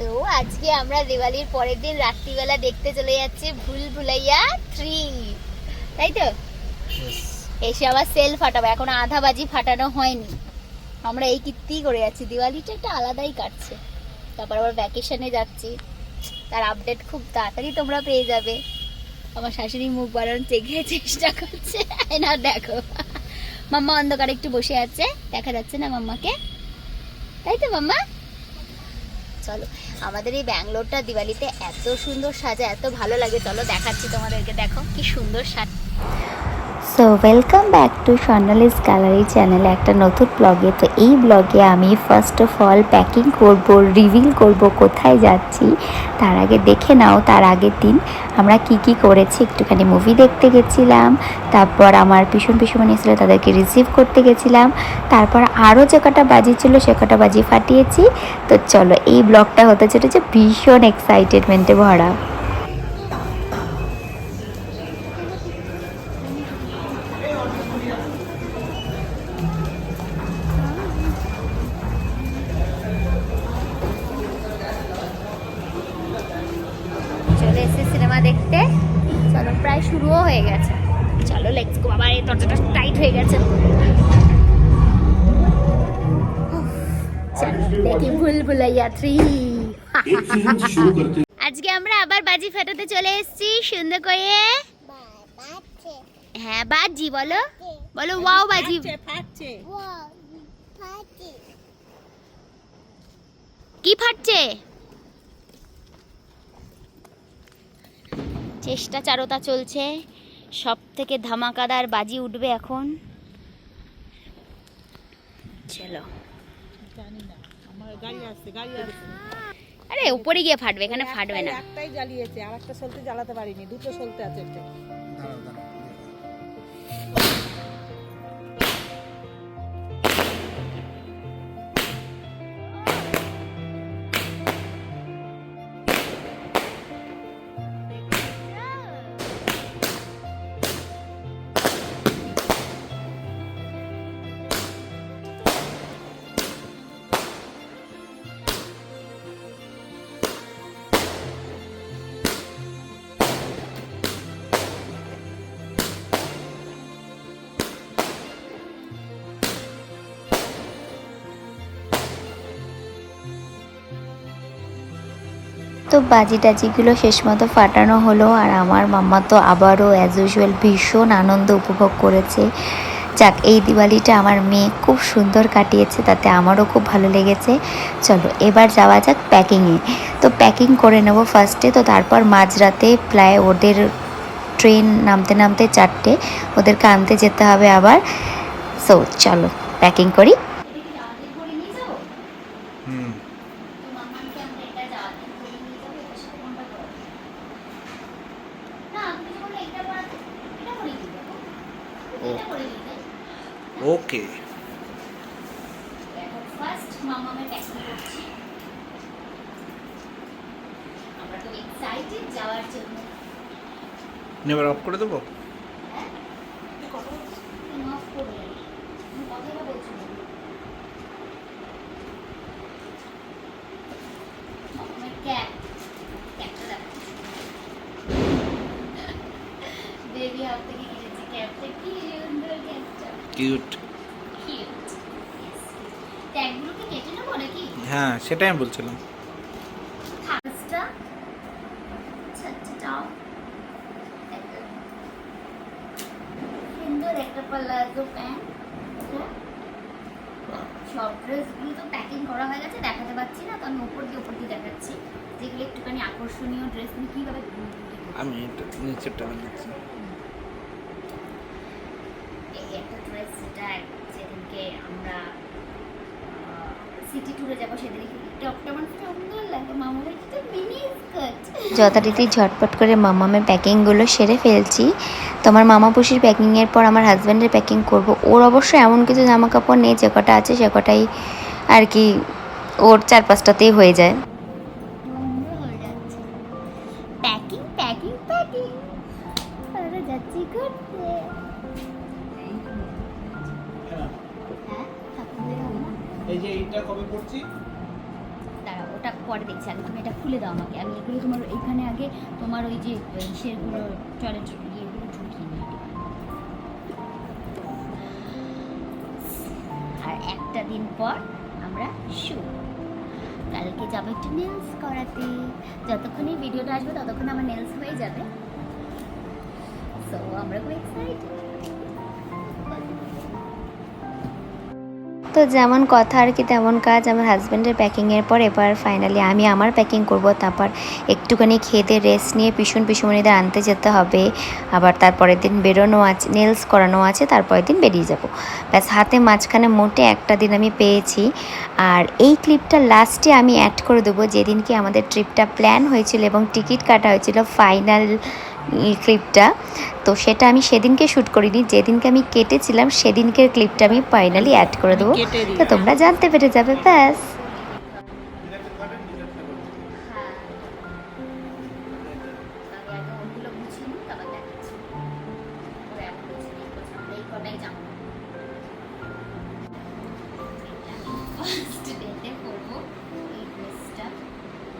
তো আজকে আমরা দিওয়ালির পরের দিন রাত্রিবেলা দেখতে চলে যাচ্ছি ভুল ভুলাইয়া থ্রি তাই তো? এসে আবার সেল ফাটাবো। এখন আধা বাজি ফাটানো হয়নি। আমরা এই কীর্তি করে যাচ্ছি। দিওয়ালিটা একটা আলাদাই কাটছে। তারপর আবার ভ্যাকেশনে যাচ্ছি। তার আপডেট খুব তাড়াতাড়ি তোমরা পেয়ে যাবে। আমার শাশুড়ি মুখ বাড়ানোর চেখে চেষ্টা করছে। না দেখো। মাম্মা অন্ধকারে একটু বসে আছে। দেখা যাচ্ছে না মাম্মাকে। তাই তো মাম্মা? চলো, আমাদের এই ব্যাঙ্গলোরটা দিওয়ালিতে এত সুন্দর সাজা, এত ভালো লাগে। চলো দেখাচ্ছি তোমাদেরকে, দেখো কি সুন্দর সাজ so welcome back to Swarnali's gallery চ্যানেলে একটা নতুন ব্লগে তো এই ব্লগে আমি ফার্স্ট অফ অল প্যাকিং করব রিভিল করব কোথায় যাচ্ছি। তার আগে দেখে নাও তার আগের দিন। আমরা কি কি করেছি, একটুখানি মুভি দেখতে গেছিলাম। তারপর আমার পিছন পিছনে এসেছিল তাদেরকে রিসিভ করতে গেছিলাম। তারপর আরও যে কটা বাজি ছিল, সে কটা বাজি ফাটিয়েছি। তো চলো, এই ব্লগটা হতে চলেছে ভীষণ এক্সাইটেডমেন্টে ভরা। হয়ে গেছে। চলো গো এই দরজাটা টাইট হয়ে গেছে। দেখি ভুল ভুলাইয়া থ্রি আজকে আমরা আবার বাজি ফাটাতে চলে এসেছি, সুন্দর করে। হ্যাঁ বাজি, বলো। বলো, ওয়াও, বাজি। কি ফাটছে? চেষ্টা, চারতা চলছে। সব থেকে ধামাকাদার বাজি উঠবে এখন? চলো। জানি আমার গাড়ি আসছে আরে উপরে গিয়ে ফাটবে এখানে ফাটবে না। একটাই জ্বালিয়েছে আর একটা সলতে জ্বালাতে পারিনি দুটো সলতে আছে তো বাজি টাজিগুলো শেষ মতো ফাটানো হলো আর আমার মাম্মা তো আবারও অ্যাজ ইউজুয়াল ভীষণ আনন্দ উপভোগ করেছে। যাক, এই দিওয়ালিটা আমার মেয়ে খুব সুন্দর কাটিয়েছে, তাতে আমারও খুব ভালো লেগেছে। চলো, এবার যাওয়া যাক প্যাকিংয়ে তো প্যাকিং করে নেব ফার্স্টে তো তারপর মাঝরাতে প্রায় ওদের ট্রেন নামতে নামতে চারটে, ওদেরকে আনতে যেতে হবে আবার। সো চলো প্যাকিং করি। ওকে ফার্স্ট মামামের প্যাকিং করছি আমরা তো এক্সাইটেড যাওয়ার জন্য। নেবার অফ করে দেবো? আমি কথাটা বলছি না। মামামের ক্যাপ ক্যাপটা দেখো বেবি হাত থেকে কিনেছি ক্যাপটা কি সুন্দর ক্যাপটা কিউট হ্যাঁ সেটাই আমি বলছিলাম। একটা প্লাজো প্যান্ট সব ড্রেসগুলো তো প্যাকিং করা হয়ে গেছে দেখাতে পাচ্ছি না তো আমি উপর দিয়ে উপর দিয়ে দেখাচ্ছি। যেগুলো একটুখানি আকর্ষণীয় ড্রেস কীভাবে আমি নিচেরটা বানাচ্ছি এই একটা ড্রেস যেটা যেদিনকে আমরা সিটি ট্যুরে যাব সেদিন টপটা আমার সুন্দর লাগে মামুদের তো মিনি স্কার্ট যথারীতি ঝটপট করে মামামের প্যাকিংগুলো সেরে ফেলছি। তোমার মামা পুষির প্যাকিংয়ের পর আমার হাজব্যান্ডের প্যাকিং করব। ওর অবশ্য এমন কিছু জামা কাপড় নেই যে কটা আছে সে কটাই আর কি ওর চার পাঁচটাতেই হয়ে যায় প্যাকিং প্যাকিং প্যাকিং যাচ্ছি ঘুরতে। এই যে এইটা কবে করছি দাঁড়াও, ওটা পরে দেখছি। আগে তুমি এটা খুলে দাও আমাকে। আমি এগুলো তোমার এইখানে আগে তোমার ওই যে সেগুলো টয়লেট ইয়েগুলো ঢুকিয়ে নিই আর একটা দিন পর আমরা শু কালকে যাব একটু নেলস করাতে। যতক্ষণ এই ভিডিওটা আসবে ততক্ষণ আমার নেলস হয়ে যাবে। সো আমরা খুব এক্সাইটেড তো যেমন কথা আর কি, তেমন কাজ। আমার হাজব্যান্ডের প্যাকিংয়ের পর এবার ফাইনালি আমি আমার প্যাকিং করব। তারপর একটুখানি খেতে রেস্ট নিয়ে পিছন পিছুমনিদের আনতে যেতে হবে। আবার তারপরের দিন বেরোনো আছে নেলস করানো আছে, তারপরের দিন বেরিয়ে যাব। ব্যাস, হাতে মাঝখানে মোটে একটা দিন আমি পেয়েছি। আর এই ক্লিপটা লাস্টে আমি অ্যাড করে দেবো। যেদিনকে আমাদের ট্রিপটা প্ল্যান হয়েছিল এবং টিকিট কাটা হয়েছিল ফাইনাল ক্লিপটা তো সেটা আমি সেদিনকে শ্যুট করিনি যেদিনকে আমি কেটেছিলাম সেদিনকের ক্লিপটা আমি ফাইনালি অ্যাড করে দেবো। তো তোমরা জানতে পেরে যাবে ব্যাস।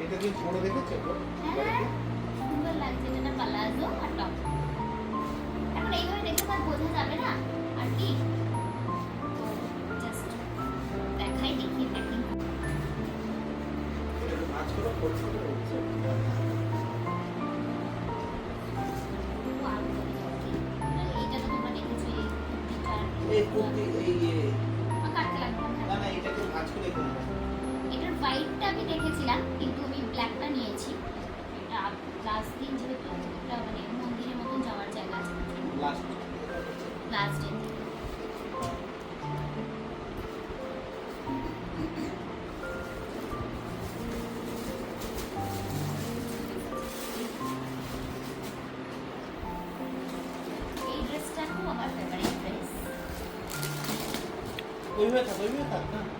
এটা কি ছোট দেখেছ? হ্যাঁ। সুন্দর লাগছে এটা না পালাজো আর টপ এখন এইভাবে দেখে তো বোঝা যাবে না? আর কি? জাস্ট দেখাই দেখি প্যাকিং এইটা তো তোমরা দেখেছ এই কুর্তি এই কাটতে লাগবে। না। না না এটাকে ভাঁজ করে করব এটার হোয়াইটটা আমি দেখেছিলাম কিন্তু আমি ব্ল্যাকটা নিয়েছি। লাস্ট দিন যেহেতু একটা মানে মন্দিরের মতন যাওয়ার জায়গা আছে লাস্ট লাস্ট দিন এই ড্রেসটা খুব আমার ফেভারিট ড্রেস ওইভাবে থাক ওইভাবে থাক না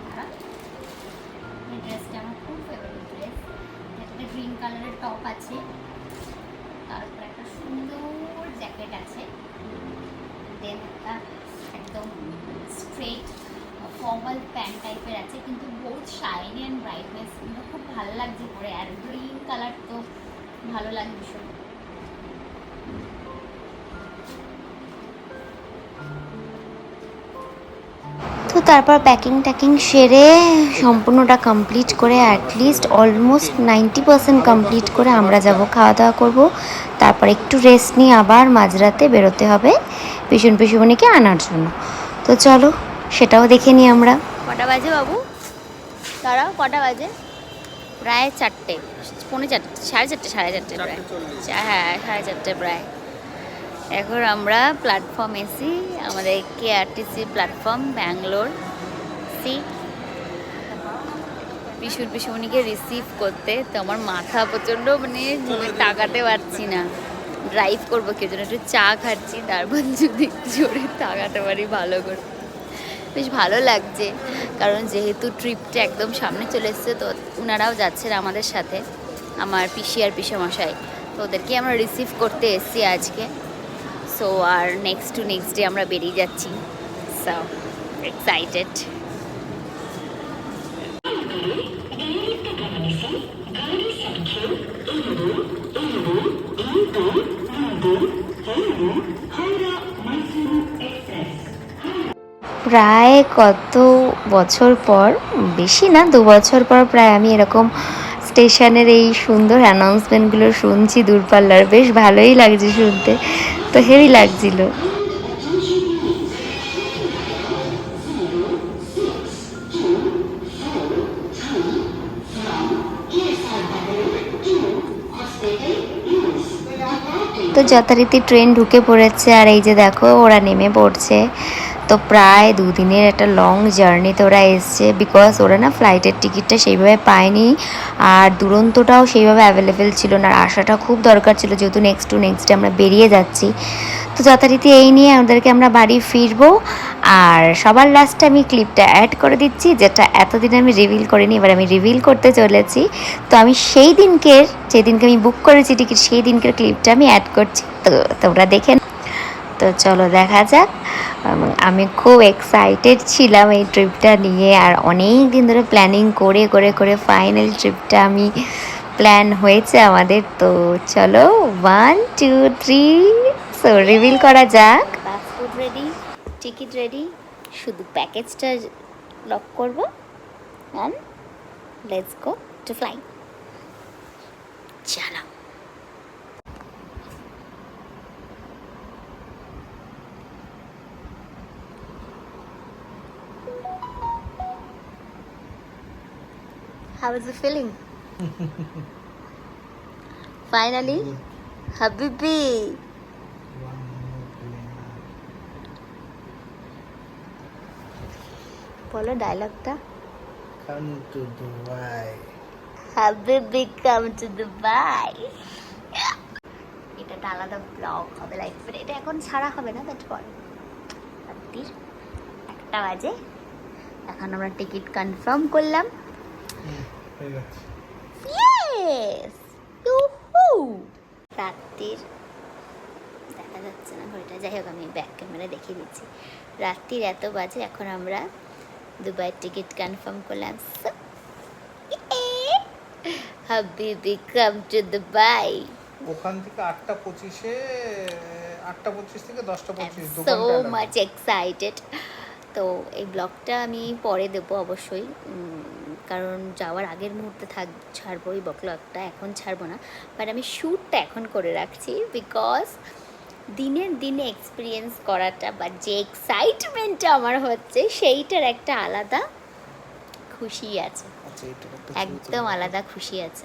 টপ তার উপর একটা সুন্দর জ্যাকেট আছে। দেন একটা একদম স্ট্রেট ফর্মাল প্যান্ট টাইপের আছে, কিন্তু বহুত শাইনি অ্যান্ড ব্রাইটনেস খুব ভালো লাগছে পরে। আর গ্রিন কালার তো ভালো লাগে ভীষণ তারপর প্যাকিং ট্যাকিং সেরে সম্পূর্ণটা কমপ্লিট করে at least almost ninety percent complete করে আমরা যাব খাওয়া দাওয়া করব। তারপর একটু রেস্ট নিয়ে আবার মাঝরাতে বেরোতে হবে পিছন পিছুমনিকে আনার জন্য। তো চলো সেটাও দেখে নিই আমরা। কটা বাজে বাবু? তারা কটা বাজে? প্রায় চারটে পৌনে চারটে সাড়ে চারটে সাড়ে চারটে প্রায়। হ্যাঁ সাড়ে চারটে প্রায়। এখন আমরা প্ল্যাটফর্ম এসি আমাদের কেআরটিসি প্ল্যাটফর্ম ব্যাঙ্গালোর সি পিসুর পিসুমনিকে রিসিভ করতে তো আমার মাথা প্রচণ্ড মানে তাকাতে পারছি না। ড্রাইভ করব কেউ জন্য? একটু চা খাচ্ছি, তারপর যদি জোরে তাকাতে পারি ভালো করে। বেশ ভালো লাগছে, কারণ যেহেতু ট্রিপটা একদম সামনে চলে এসছে, তো ওনারাও যাচ্ছেন আমাদের সাথে, আমার পিসি আর পিসেমশাই। তো ওদেরকে আমরা রিসিভ করতে এসেছি আজকে। সো আর নেক্সট টু নেক্সট ডে আমরা বেরিয়ে যাচ্ছি। সো এক্সাইটেড প্রায় কত বছর পর, বেশি না, দু বছর পর প্রায় আমি এরকম স্টেশনের এই সুন্দর অ্যানাউন্সমেন্টগুলো শুনছি দূরপাল্লার। বেশ ভালোই লাগছে শুনতে। তো হেভি লাগছিল। তো যথারীতি ট্রেন ঢুকে পড়েছে, আর এই যে দেখো, ওরা নেমে পড়ছে। তো প্রায় দুদিনের একটা লং জার্নিতে ওরা এসছে বিকজ ওরা না ফ্লাইটের টিকিটটা সেইভাবে পায়নি। আর দুরন্তটাও সেইভাবে অ্যাভেলেবেল ছিল না। আর আসাটা খুব দরকার ছিল যেহেতু নেক্সট টু নেক্সট ডে আমরা বেরিয়ে যাচ্ছি। তো যথারীতি এই নিয়ে আমাদেরকে আমরা বাড়ি ফিরবো। আর সবার লাস্টে আমি ক্লিপটা অ্যাড করে দিচ্ছি, যেটা এতদিন আমি রিভিল করিনি, এবার আমি রিভিল করতে চলেছি। তো আমি সেই দিনকের, যেদিনকে আমি বুক করেছি টিকিট সেই দিনকের ক্লিপটা আমি অ্যাড করছি। তো তোমরা দেখে নাও। তো চলো দেখা যাক। আমি খুব এক্সাইটেড ছিলাম এই ট্রিপটা নিয়ে আর অনেক দিন ধরে প্ল্যানিং করে করে করে ফাইনাল ট্রিপটা আমি প্ল্যান হয়েছে আমাদের। তো চলো one two three so reveal করা যাক। পাসপোর্ট রেডি টিকিট রেডি শুধু প্যাকেজটা লক করব। And let's go to fly চলো। How is it feeling? Finally, Habibi. বলো ডায়লগটা কাম টু দুবাই হাবিবি কাম টু দুবাই এটা একটা আলাদা ব্লগ হবে লাইক এটা এখন ছাড়া হবে না বাট পরে রাত্রির একটা বাজে। এখন আমরা টিকিট কনফার্ম করলাম। ইয়েস ইউহু রাত্রির দেখা যাচ্ছে না ঘড়িটা। যাই হোক আমি ব্যাক ক্যামেরা দেখিয়ে দিচ্ছি। রাত্রির এত বাজে এখন আমরা দুবাইয়ের টিকিট কনফার্ম করলাম। হাবিবি কাম টু দুবাই ওখান থেকে আটটা পঁচিশে আটটা পঁচিশ থেকে দশটা পঁচিশ সো মাচ এক্সাইটেড তো এই ব্লগটা আমি পরে দেবো অবশ্যই কারণ যাওয়ার আগের মুহূর্তে থাক ছাড়বো এই ব্লগটা এখন ছাড়বো না। বাট আমি শ্যুটটা এখন করে রাখছি বিকজ দিনের দিনে এক্সপিরিয়েন্স করাটা বা যে এক্সাইটমেন্টটা আমার হচ্ছে সেইটার একটা আলাদা খুশি আছে। আচ্ছা, একদম আলাদা খুশি আছে।